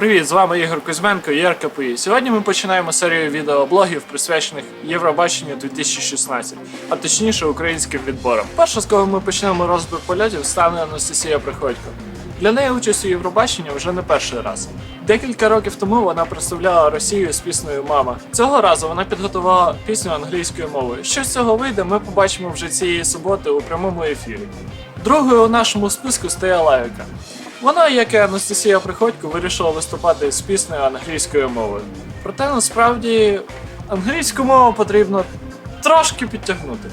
Привіт, з вами Ігор Кузьменко і РКПІ. Сьогодні ми починаємо серію відеоблогів, присвячених Євробаченню 2016, а точніше українським відборам. Перша, з кого ми почнемо розбір польотів, стане Анастасія Приходько. Для неї участь у Євробаченні вже не перший раз. Декілька років тому вона представляла Росію з піснею Мама. Цього разу вона підготувала пісню англійською мовою. Що з цього вийде, ми побачимо вже цієї суботи у прямому ефірі. Другою у нашому списку стає Лавіка. Вона, як і Анастасія Приходько, вирішила виступати з піснею англійською мовою. Проте насправді англійську мову потрібно трошки підтягнути.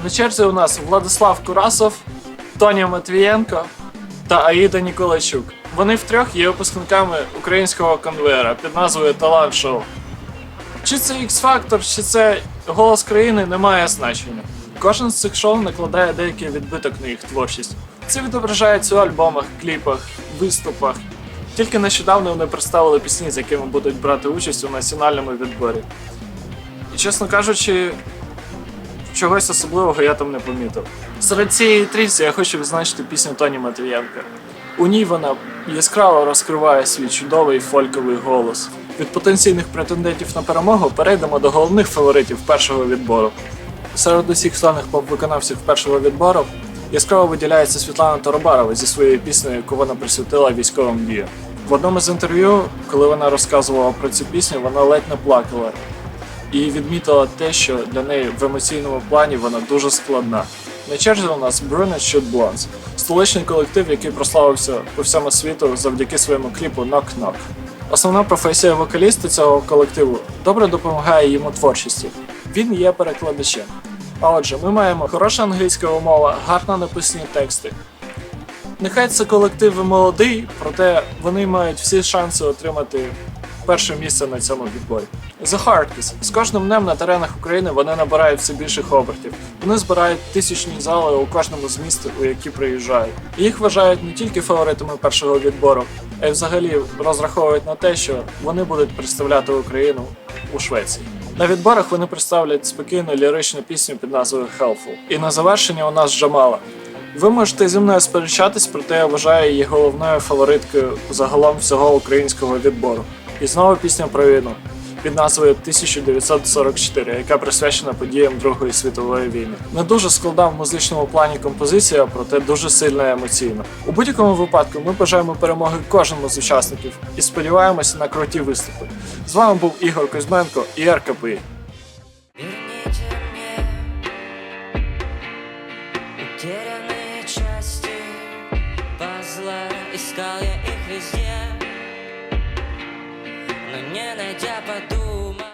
А на черзі у нас Владислав Курасов, Тоня Матвієнко та Аїда Ніколайчук. Вони втрьох є випускниками українського конвеєра під назвою Талант Шоу. Чи це X-Factor, чи це голос країни, не має значення. Кожен з цих шоу накладає деякий відбиток на їх творчість. Це відображається у альбомах, кліпах, виступах. Тільки нещодавно вони представили пісні, з якими будуть брати участь у національному відборі. І чесно кажучи, чогось особливого я там не помітив. Серед цієї трійці я хочу відзначити пісню Тоні Матвієнка. У ній вона яскраво розкриває свій чудовий фольковий голос. Від потенційних претендентів на перемогу перейдемо до головних фаворитів першого відбору. Серед усіх славних поп-виконавців першого відбору яскраво виділяється Світлана Торобарова зі своєю піснею, яку вона присвятила військовим діям. В одному з інтерв'ю, коли вона розказувала про цю пісню, вона ледь не плакала і відмітила те, що для неї в емоційному плані вона дуже складна. На черзі у нас Brunette Shoot Blondes, столичний колектив, який прославився по всьому світу завдяки своєму кліпу Knock Knock. Основна професія вокаліста цього колективу добре допомагає йому творчості. Він є перекладачем. А отже, ми маємо хороша англійська мова, гарно написані тексти. Нехай це колектив молодий, проте вони мають всі шанси отримати перше місце на цьому відборі. The Hardkiss. З кожним днем на теренах України вони набирають все більших обертів. Вони збирають тисячні зали у кожному з міст, у які приїжджають. Їх вважають не тільки фаворитами першого відбору, а й взагалі розраховують на те, що вони будуть представляти Україну у Швеції. На відборах вони представлять спокійну ліричну пісню під назвою Helpful. І на завершення у нас Джамала. Ви можете зі мною сперечатись, проте я вважаю її головною фавориткою загалом всього українського відбору. І знову пісня про війну під назвою 1944, яка присвячена подіям Другої світової війни. Не дуже складна в музичному плані композиція, проте дуже сильна емоційна. У будь-якому випадку ми бажаємо перемоги кожному з учасників і сподіваємося на круті виступи. З вами був Ігор Кузьменко і РКПІ. Мне части пазла Искал я их везде, но не найдя